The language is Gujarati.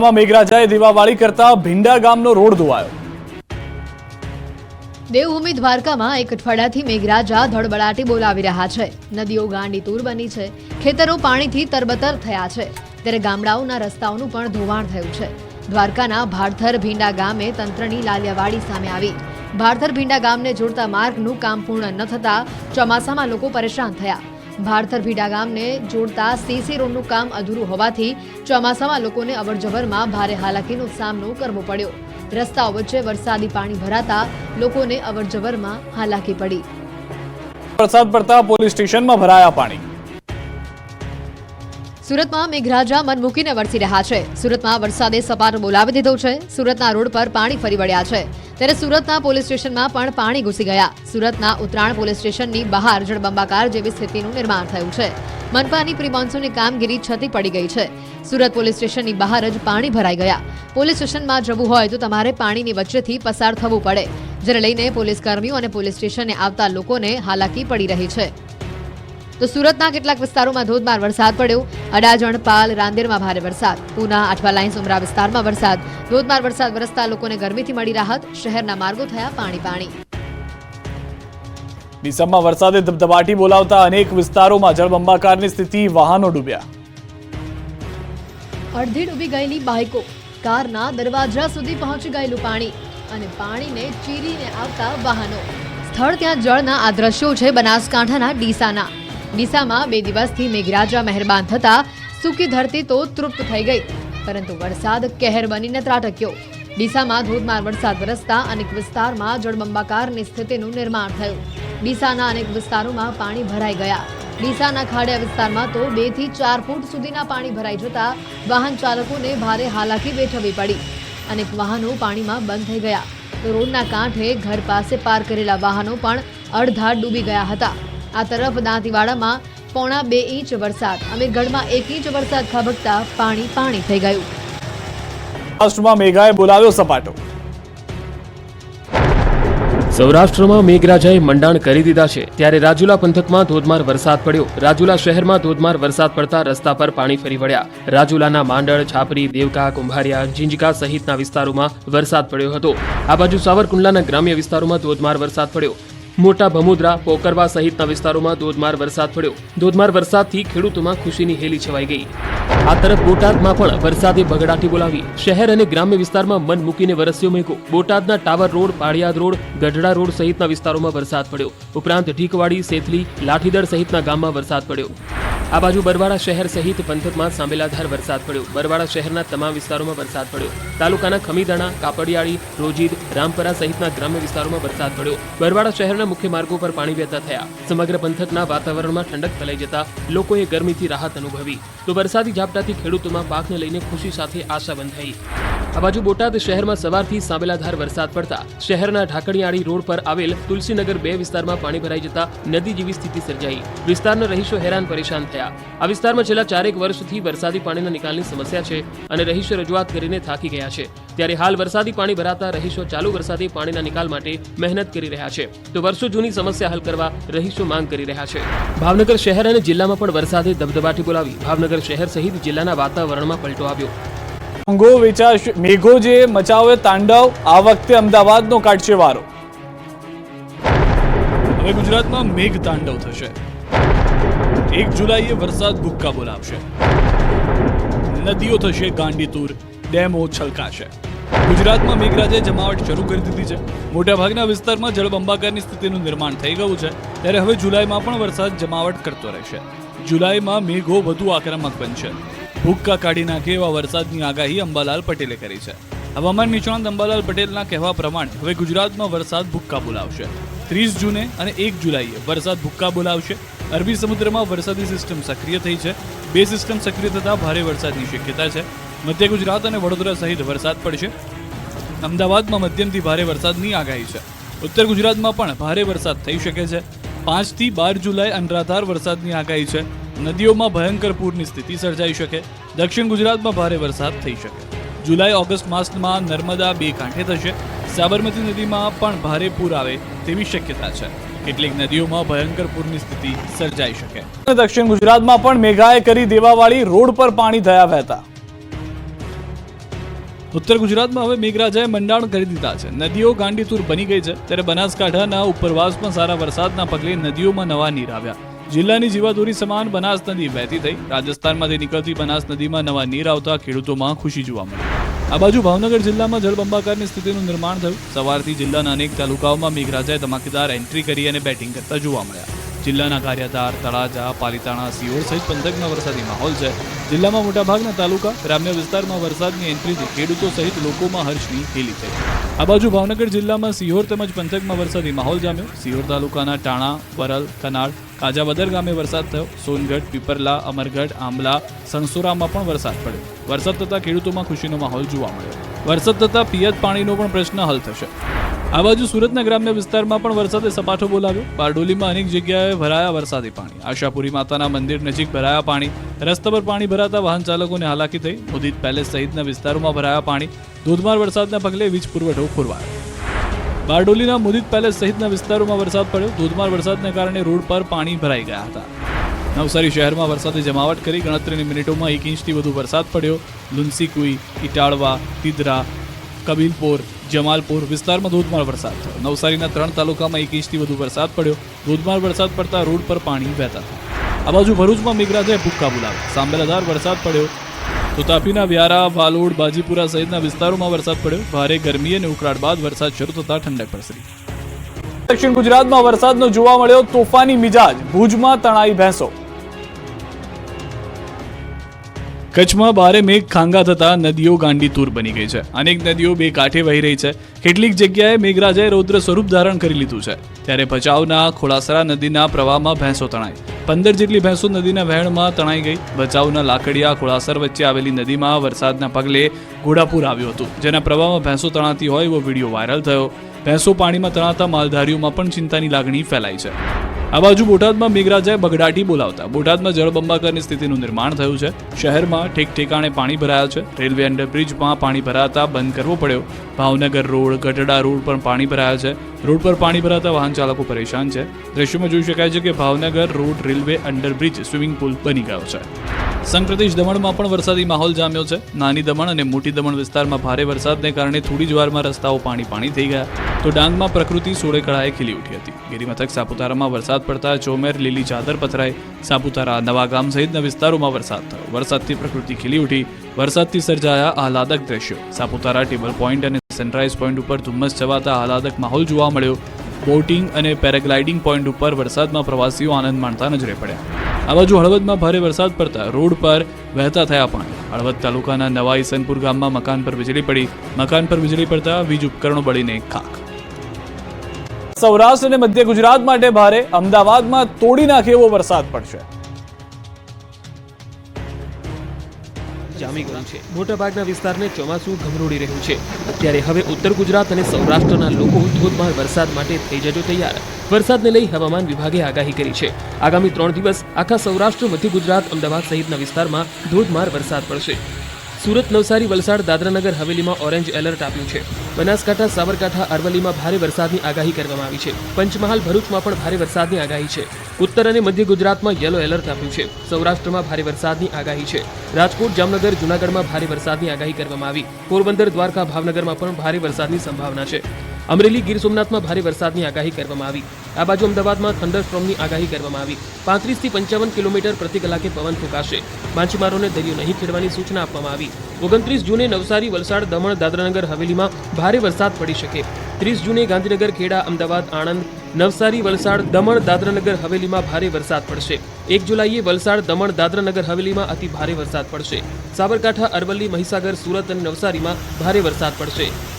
મેઘરાજાએ દીવાવાળી કરતા ભીંડા ગામનો રોડ ધોવાયો. દેવભૂમિ દ્વારકામાં એક અઠવાડિયાથી મેઘરાજા ધડબડાટી બોલાવી રહ્યા છે. નદીઓ ગાંડી તૂર બની છે. ખેતરો પાણીથી તરબતર થયા છે. ત્યારે ગામડાઓના રસ્તાઓનું પણ ધોવાણ થયું છે. દ્વારકાના ભારથર ભીંડા ગામે તંત્રની લાલિયાવાડી સામે આવી. ભારથર ભીંડા ગામને જોડતા માર્ગનું કામ પૂર્ણ ન થતા ચોમાસામાં લોકો પરેશાન થયા. ભાડથર ભીડા ગામને જોડતા સીસી રોડનું કામ અધૂરું હોવાથી ચોમાસામાં લોકોને અવરજવરમાં ભારે હાલાકીનો સામનો કરવો પડ્યો. રસ્તાઓ વચ્ચે વરસાદી પાણી ભરાતા લોકોને અવરજવરમાં હાલાકી પડી. વરસાદ પડતા પોલીસ સ્ટેશનમાં ભરાયા પાણી. સુરતમાં મેઘરાજા મન મૂકીને વરસી રહ્યા છે. સુરતમાં વરસાદે સપાટો બોલાવી દીધો છે. સુરતના રોડ પર પાણી ફરી વળ્યા છે. ત્યારે સુરતના પોલીસ સ્ટેશનમાં પણ પાણી ઘૂસી ગયા. સુરતના ઉત્તરાયણ પોલીસ સ્ટેશનની બહાર જળબંબાકાર જેવી સ્થિતિનું નિર્માણ થયું છે. મનપાની પ્રી કામગીરી છતી પડી ગઈ છે. સુરત પોલીસ સ્ટેશનની બહાર જ પાણી ભરાઈ ગયા. પોલીસ સ્ટેશનમાં જવું હોય તો તમારે પાણીની વચ્ચેથી પસાર થવું પડે. જેને લઈને પોલીસ કર્મીઓ અને પોલીસ સ્ટેશને આવતા લોકોને હાલાકી પડી રહી છે. તો સુરતના કેટલાક વિસ્તારોમાં ધોધમાર વરસાદ પડ્યો. અડાજણ પાલ રાંદેરમાં ભારે વરસાદ. પૂના આઠવા લાઇન્સ ઉમરા વિસ્તારમાં વરસાદ. ધોધમાર વરસાદ વરસતા લોકોને ગરમીથી મળી રાહત. શહેરના માર્ગો થયા પાણી પાણી. ડીસામાં વરસાદે ધબધબાટી બોલાવતા અનેક વિસ્તારોમાં જળબંબાકારની સ્થિતિ વાહનો ડૂબ્યા. અડધી ડૂબી ગયેલી બાઇકો. કારના દરવાજા સુધી પહોંચી ગયેલું પાણી અને પાણીને ચીરીને આવતા વાહનો. સ્થળ ત્યાં જળના આ દ્રશ્યો છે બનાસકાંઠાના ડીસાના. ડીસામાં બે દિવસથી મેઘરાજા મહેરબાન થતા સૂકી ધરતી તો તૃપ્ત થઈ ગઈ. પરંતુ વરસાદ કહેર બનીને ત્રાટક્યો. ડીસામાં ધોધમાર વરસાદ વરસતા અનેક વિસ્તારમાં જળબંબાકારની સ્થિતિનું નિર્માણ થયું. ડીસાના અનેક વિસ્તારોમાં પાણી ભરાઈ ગયા. ડીસાના ખાડિયા વિસ્તારમાં તો બેથી ચાર ફૂટ સુધીના પાણી ભરાઈ જતા વાહન ચાલકોને ભારે હાલાકી વેઠવી પડી. અનેક વાહનો પાણીમાં બંધ થઈ ગયા. તો રોડના કાંઠે ઘર પાસે પાર કરેલા વાહનો પણ અડધા ડૂબી ગયા હતા. આ તરફ દાંતીવાડામાં પોણા બે ઇંચ વરસાદ અમીરગઢમાં એક ઇંચ વરસાદ ખાબકતા પાણી પાણી થઈ ગયું. સૌરાષ્ટ્રમાં મેઘાએ બોલાવ્યો સપાટો. સૌરાષ્ટ્રમાં મેઘરાજાએ મંડાણ કરી દીધા છે. ત્યારે રાજુલા પંથકમાં ધોધમાર વરસાદ પડ્યો. રાજુલા શહેરમાં ધોધમાર વરસાદ પડતા રસ્તા પર પાણી ફરી વળ્યા. રાજુલાના માંડળ છાપરી દેવકા કુંભારિયા ઝીંઝકા સહિતના વિસ્તારોમાં વરસાદ પડ્યો હતો. આ બાજુ સાવરકુંડલાના ગ્રામ્ય વિસ્તારોમાં ધોધમાર વરસાદ પડ્યો. મોટા ભમુદ્રા, પોકરવા સહિતના વિસ્તારોમાં ધોધમાર વરસાદ પડ્યો. ધોધમાર વરસાદથી ખેડૂતોમાં ખુશીની હેલી છવાઈ ગઈ. આ તરફ બોટાદમાં પણ વરસાદે બગડાટી બોલાવી. શહેર અને ગ્રામ્ય વિસ્તારમાં મન મૂકીને વરસ્યો મેઘો. બોટાદના tower road Paliyad road, Gadhada road સહિતના વિસ્તારોમાં વરસાદ પડ્યો. ઉપરાંત ઢીકવાડી સેથલી લાઠીદળ સહિતના ગામમાં વરસાદ પડ્યો. આ બાજુ બરવાડા શહેર સહિત પંથકમાં સાંબેલાધાર વરસાદ પડ્યો. બરવાડા શહેરના તમામ વિસ્તારોમાં વરસાદ પડ્યો. તાલુકાના ખમીદાણા, કાપડિયાળી, રોજીદ, રામપરા સહિતના ગ્રામ્ય વિસ્તારોમાં વરસાદ પડ્યો. બરવાડા શહેરના મુખ્ય માર્ગો પર પાણી વહેતા થયા. સમગ્ર પંથકના વાતાવરણમાં ઠંડક ફેલાઈ જતા લોકોએ ગરમીથી રાહત અનુભવી. તો વરસાદી ઝાપટાથી ખેડૂતોમાં પાકને લઈને ખુશી સાથે આશા બંધાઈ આ બાજુ બોટાદ શહેરમાં સવારથી સાંબેલાધાર વરસાદ પડતા શહેરના ઢાકણિયાળી રોડ પર આવેલ તુલસીનગર બે વિસ્તારમાં પાણી ભરાઈ જતા નદી જેવી સ્થિતિ સર્જાઈ. વિસ્તારના રહીશો હેરાન પરેશાન થયા. આ વિસ્તારમાં છેલ્લા ચારેક વર્ષથી વરસાદી પાણીના નિકાલની સમસ્યા છે અને રહીશો રજૂઆત કરીને થાકી ગયા છે. ત્યારે હાલ વરસાદી પાણી ભરાતા રહીશો ચાલુ વરસાદી પાણીના નિકાલ માટે મહેનત કરી રહ્યા છે. તો વર્ષો જૂની સમસ્યા હલ કરવા રહીશો માંગ કરી રહ્યા છે. ભાવનગર શહેર અને જિલ્લામાં પણ વરસાદે દબદબાટી બોલાવી ભાવનગર શહેર સહિત જિલ્લાના વાતાવરણમાં પલટો આવ્યો. મોંઘો વિચારશે મેઘો જે મચાવે તાંડવ, આ વખતે અમદાવાદનો કાઢશે વારો હવે ગુજરાતમાં મેઘ તાંડવ થશે. એક જુલાઈએ વરસાદ ભૂક્કા બોલાવશે. નદીઓ થશે ગાંડીતુર, ડેમો છલકાશે. ગુજરાતમાં મેઘરાજે જમાવટ શરૂ કરી દીધી છે. મોટાભાગના વિસ્તારમાં જળબંબાકારની સ્થિતિનું નિર્માણ થઈ ગયું છે. ત્યારે હવે જુલાઈમાં પણ વરસાદ જમાવટ કરતો રહેશે. જુલાઈમાં મેઘો વધુ આક્રમક બનશે. ભૂક્કા કાઢી નાખે એવા વરસાદની આગાહી અંબાલાલ પટેલે કરી છે. હવામાન નિષ્ણાંત અંબાલાલ પટેલના કહેવા પ્રમાણે હવે ગુજરાતમાં વરસાદ ભૂક્કા બોલાવશે. ત્રીસ જૂને અને એક જુલાઈએ વરસાદ ભૂક્કા બોલાવશે. અરબી સમુદ્રમાં વરસાદી સિસ્ટમ સક્રિય થઈ છે. બે સિસ્ટમ સક્રિય થતાં ભારે વરસાદની શક્યતા છે. મધ્ય ગુજરાત અને વડોદરા સહિત વરસાદ પડશે. અમદાવાદમાં મધ્યમથી ભારે વરસાદની આગાહી છે. ઉત્તર ગુજરાતમાં પણ ભારે વરસાદ થઈ શકે છે. પાંચથી બાર જુલાઈ અનરાધાર વરસાદની આગાહી છે. નદીઓમાં ભયંકર પૂરની સ્થિતિ સર્જાઈ શકે, દક્ષિણ ગુજરાતમાં ભારે વરસાદ થઈ શકે. જુલાઈ, ઓગસ્ટ માસમાં નર્મદા બે કાંઠે થશે. સાબરમતી નદીમાં પણ ભારે પૂર આવે તેવી શક્યતા છે. કેટલીક નદીઓમાં ભયંકર પૂરની સ્થિતિ સર્જાઈ શકે. દક્ષિણ ગુજરાતમાં પણ મેઘાએ કરી દેવાવાળી રોડ પર પાણી થયા વહેતા. ઉત્તર ગુજરાતમાં હવે મેઘરાજાએ મંડાણ કરી દીધા છે. નદીઓ ગાંડીતુર બની ગઈ છે. ત્યારે બનાસકાંઠાના ઉપરવાસમાં સારા વરસાદના પગલે નદીઓમાં નવા નીર આવ્યા. જિલ્લાની જીવાદોરી સમાન બનાસ નદી વહેતી થઈ. રાજસ્થાનમાંથી નીકળતી બનાસ નદીમાં નવા નીર આવતા ખેડૂતોમાં ખુશી જોવા મળી. આ બાજુ ભાવનગર જિલ્લામાં જળબંબાકારની સ્થિતિનું નિર્માણ થયું. સવારથી જિલ્લાના અનેક તાલુકાઓમાં મેઘરાજાએ ધમાકેદાર એન્ટ્રી કરી અને બેટિંગ કરતા જોવા મળ્યા. જિલ્લાના કાર્યધાર, તળાજા, પાલીતાણા સિયોર સહિત પંથકમાં વરસાદી માહોલ છે. જિલ્લામાં મોટાભાગના તાલુકા ગ્રામ્ય વિસ્તારમાં વરસાદની એન્ટ્રીથી ખેડૂતો સહિત લોકોમાં હર્ષની હેલી થઈ. આ બાજુ ભાવનગર જિલ્લામાં સિહોર તેમજ પંથકમાં વરસાદી માહોલ જામ્યો. સિહોર તાલુકાના ટાણા, વરલ કનાડ કાજાવદર ગામે વરસાદ થયો. સોનગઢ, પીપરલા, અમરગઢ, આંબલા સણસુરામાં પણ વરસાદ પડ્યો. વરસાદ થતાં ખેડૂતોમાં ખુશીનો માહોલ જોવા મળ્યો. વરસાદ થતાં પિયત પાણીનો પણ પ્રશ્ન હલ થશે. આ બાજુ સુરતના ગ્રામ્ય વિસ્તારમાં પણ વરસાદે સપાટો બોલાવ્યો. બારડોલીમાં અનેક જગ્યાએ ભરાયા વરસાદી પાણી. આશાપુરી માતાના મંદિર નજીક ભરાયા પાણી. રસ્તા પર પાણી ભરાતા વાહન ચાલકોને હાલાકી થઈ. મુદિત પેલેસ સહિતના વિસ્તારોમાં ભરાયા પાણી. ધોધમાર વરસાદના પગલે વીજ પુરવઠો ખોરવાયો. બારડોલીના મુદિત પેલેસ સહિતના વિસ્તારોમાં વરસાદ પડ્યો. ધોધમાર વરસાદને કારણે રોડ પર પાણી ભરાઈ ગયા હતા. નવસારી શહેરમાં વરસાદે જમાવટ કરી ગણતરીની મિનિટોમાં એક ઇંચથી વધુ વરસાદ પડ્યો. લુન્સીકુઈ, ઇટાળવા, તિદરા, કબીલપોર, જમાલપુર વિસ્તારમાં ધોધમાર વરસાદ થયો. નવસારીના ત્રણ તાલુકામાં એક ઇંચથી વધુ વરસાદ પડ્યો. ધોધમાર વરસાદ પડતા રોડ પર પાણી વહેતા હતા આ બાજુ ભરૂચમાં મેઘરાજાએ ભૂક્કા બોલાવ્યા. સાંબેલાધાર વરસાદ પડ્યો. તો તાપીના વ્યારા, વાલોડ, બાજીપુરા સહિતના વિસ્તારોમાં વરસાદ પડ્યો. ભારે ગરમી અને ઉકળાટ બાદ વરસાદ શરૂ થતા ઠંડક પ્રસરી દક્ષિણ ગુજરાતમાં વરસાદનો જોવા મળ્યો તોફાની મિજાજ. ભુજમાં તણાઈ ભેંસો. કચ્છમાં ભારે મેઘ ખાંગા થતા નદીઓ ગાંડીતુર બની ગઈ છે. અનેક નદીઓ બે કાંઠે વહી રહી છે. કેટલીક જગ્યાએ મેઘરાજાએ રૌદ્ર સ્વરૂપ ધારણ કરી લીધું છે. ત્યારે ભચાઉના ખોડાસરા નદીના પ્રવાહમાં ભેંસો તણાઈ. પંદર જેટલી ભેંસો નદીના વહેણમાં તણાઈ ગઈ. ભચાઉના લાકડિયા ખોડાસર વચ્ચે આવેલી નદીમાં વરસાદના પગલે ઘોડાપુર આવ્યું હતું. જેના પ્રવાહમાં ભેંસો તણાતી હોય એવો વીડિયો વાયરલ થયો. ભેંસો પાણીમાં તણાતા માલધારીઓમાં પણ ચિંતાની લાગણી ફેલાઈ છે. આ બાજુ બોટાદમાં મેઘરાજાએ બગડાટી બોલાવતા. બોટાદમાં જળબંબાકારની સ્થિતિનું નિર્માણ થયું છે. શહેરમાં ઠેક ઠેકાણે પાણી ભરાયા છે. રેલવે અંડરબ્રિજમાં પાણી ભરાતા બંધ કરવો પડ્યો. ભાવનગર રોડ, ગઢડા રોડ પર પાણી ભરાયા છે. રોડ પર પાણી ભરાતા વાહન ચાલકો પરેશાન છે. દ્રશ્યમાં જોઈ શકાય છે કે Bhavnagar road railway underbridge swimming pool બની ગયો છે. સંપ્રદેશ દમણમાં પણ વરસાદી માહોલ જામ્યો છે. નાની દમણ અને મોટી દમણ વિસ્તારમાં ભારે વરસાદને કારણે થોડી જ વારમાં રસ્તાઓ પાણી પાણી થઈ ગયા. તો ડાંગમાં પ્રકૃતિ સોળે કળાએ ખીલી ઉઠી હતી. ગિરિમથક સાપુતારામાં વરસાદ પડતા ચોમેર, લીલી ચાદર પથરાઈ સાપુતારા નવાગામ સહિતના વિસ્તારોમાં વરસાદ થયો. વરસાદથી પ્રકૃતિ ખીલી ઉઠી. વરસાદથી સર્જાયા આહલાદક દ્રશ્યો. સાપુતારા ટેબલ પોઈન્ટ અને સનરાઈઝ પોઈન્ટ ઉપર ધુમ્મસ છવાતા આહલાદક માહોલ જોવા મળ્યો. બોટિંગ અને પેરાગ્લાઇડિંગ પોઈન્ટ ઉપર વરસાદમાં પ્રવાસીઓ આનંદ માણતા નજરે પડ્યા. આ બાજુ હળવદમાં ભારે વરસાદ પડતા રોડ પર વહેતા થયા પાણી. હળવદ તાલુકાના નવા ઈસનપુર ગામમાં મકાન પર વીજળી પડી. મકાન પર વીજળી પડતા વીજ ઉપકરણો બળીને ખાખ. સૌરાષ્ટ્ર અને મધ્ય ગુજરાત માટે ભારે. અમદાવાદમાં તોડી નાખે એવો વરસાદ પડશે. જામી ગયું છે. મોટાભાગના વિસ્તારને ચોમાસું ગમરોડી રહ્યું છે. અત્યારે હવે ઉત્તર ગુજરાત અને સૌરાષ્ટ્રના લોકો ધોધમાર વરસાદ માટે થઈ જજો તૈયાર. વરસાદને લઈ હવામાન વિભાગે આગાહી કરી છે. આગામી ત્રણ દિવસ આખા સૌરાષ્ટ્ર, મધ્ય ગુજરાત, અમદાવાદ સહિતના વિસ્તારમાં ધોધમાર વરસાદ પડશે. સુરત, નવસારી, વલસાડ, દાદરાનગર, હવેલીમાં ઓરેન્જ એલર્ટ આપ્યું છે. બનાસકાંઠા, સાબરકાંઠા, અરવલ્લીમાં ભારે વરસાદની આગાહી કરવામાં આવી છે. પંચમહાલ, ભરૂચમાં પણ ભારે વરસાદની આગાહી છે. ઉત્તર અને મધ્ય ગુજરાતમાં યલો એલર્ટ આપ્યું છે. સૌરાષ્ટ્રમાં ભારે વરસાદની આગાહી છે. રાજકોટ, જામનગર, જૂનાગઢમાં ભારે વરસાદની આગાહી કરવામાં આવી. પોરબંદર, દ્વારકા, ભાવનગરમાં પણ ભારે વરસાદની સંભાવના છે. અમરેલી ગીર સોમનાથમાં ભારે વરસાદની આગાહી કરવામાં આવી. આ બાજુ અમદાવાદમાં થંડરસ્ટ્રોમની આગાહી કરવામાં આવી. પાંત્રીસથી પંચાવન કિલોમીટર પ્રતિ કલાકે પવન ફૂંકાશે. માછીમારોને દરિયો નહીં ખેડવાની સૂચના આપવામાં આવી. ઓગણત્રીસ જૂને નવસારી, વલસાડ, દમણ, દાદરાનગર હવેલીમાં ભારે વરસાદ પડી શકે. ત્રીસ જૂને ગાંધીનગર, ખેડા, અમદાવાદ, આણંદ, નવસારી, વલસાડ, દમણ, દાદરાનગર હવેલીમાં ભારે વરસાદ પડશે. એક જુલાઈએ વલસાડ, દમણ, દાદરાનગર હવેલીમાં અતિ ભારે વરસાદ પડશે. સાબરકાંઠા, અરવલ્લી, મહીસાગર, સુરત અને નવસારીમાં ભારે વરસાદ પડશે.